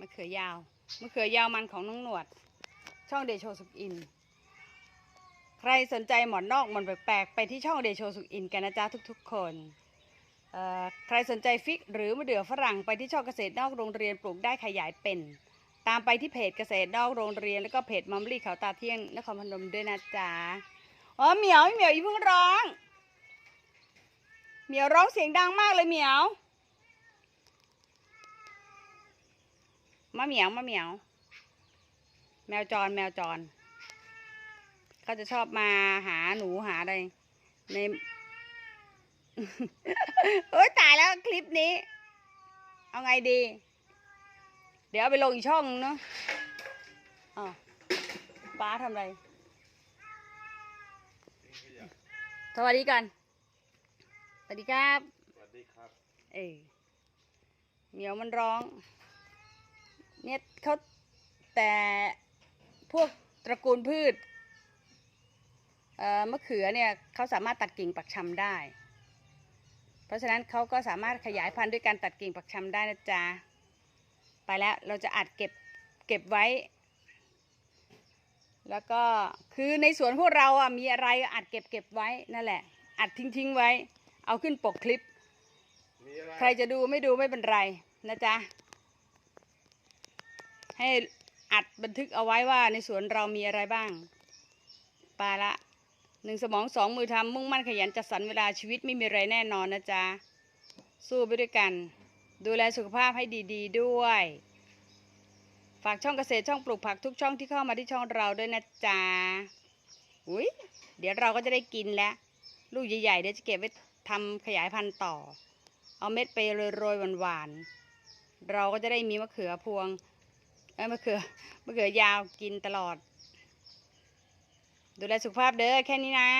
มะเขือยาวมะเขือยาวมันของน้องหนวด ช่องเดโชสุกอิน ใครสนใจหมอนนอกหมอนแปลกๆไปที่ช่องเดโชสุกอินกันนะจ๊ะทุกๆ คนใครสนใจฟิกหรือมะเดื่อฝรั่งไปที่ช่องเกษตรนอกโรงเรียนปลูกได้ขยายเป็น ตามไปที่เพจเกษตรนอกโรงเรียน แล้วก็เพจมัมลี่เขาตาเที่ยงนครพนมด้วยนะจ๊ะอ๋อเหมียวเหมียวอย่าเพิ่งร้อง เหมียวร้องเสียงดังมากเลยเหมียว มาเหมียวมาเหมียว แมวจรแมวจรเขาจะชอบมาหาหนูหาอะไรในโอ๊ยตายแล้วคลิปนี้ เอาไงดี เดี๋ยวเอาไปลงอีกช่องนึงเนาะอ๋อป้าทำอะไร สวัสดีกัน สวัสดีครับ สวัสดีครับ เออเหมียวมันร้อง เนี่ยเขาแต่พวกตระกูลพืชเอ่อมะเขือเนี่ยเขาสามารถตัดกิ่งปักชำได้ เพราะฉะนั้นเขาก็สามารถขยายพันธุ์ด้วยการตัดกิ่งปักชำได้นะจ๊ะไปแล้วเราจะอัดเก็บเก็บไว้ แล้วก็คือในสวนพวกเราอะมีอะไรอัดเก็บเก็บไว้นั่นแหละ อัดทิ้งทิ้งๆไว้ เอาขึ้นปกคลิปมีอะไรใครจะดูไม่ดูไม่เป็นไรนะจ๊ะ ให้อัดบันทึกเอาไว้ว่าในสวนเรามีอะไรบ้างปาละหนึ่งสมองสองมือทำมุ่งมั่นขยันจัดสรรเวลาชีวิตไม่มีอะไรแน่นอนนะจ๊ะ สู้ไปด้วยกัน ดูแลสุขภาพให้ดีๆด้วย ฝากช่องเกษตรช่องปลูกผักทุกช่องที่เข้ามาที่ช่องเราด้วยนะจ๊ะอุ้ยเดี๋ยวเราก็จะได้กินแล้ว ลูกใหญ่ๆเดี๋ยวจะเก็บไว้ทำขยายพันธุ์ต่อ เอาเม็ดไปโรยๆหวานๆเราก็จะได้มีมะเขือพวง เอ้มะเขือมะเขือยาวกินตลอด ดูแลสุขภาพเด้อแค่นี้นะ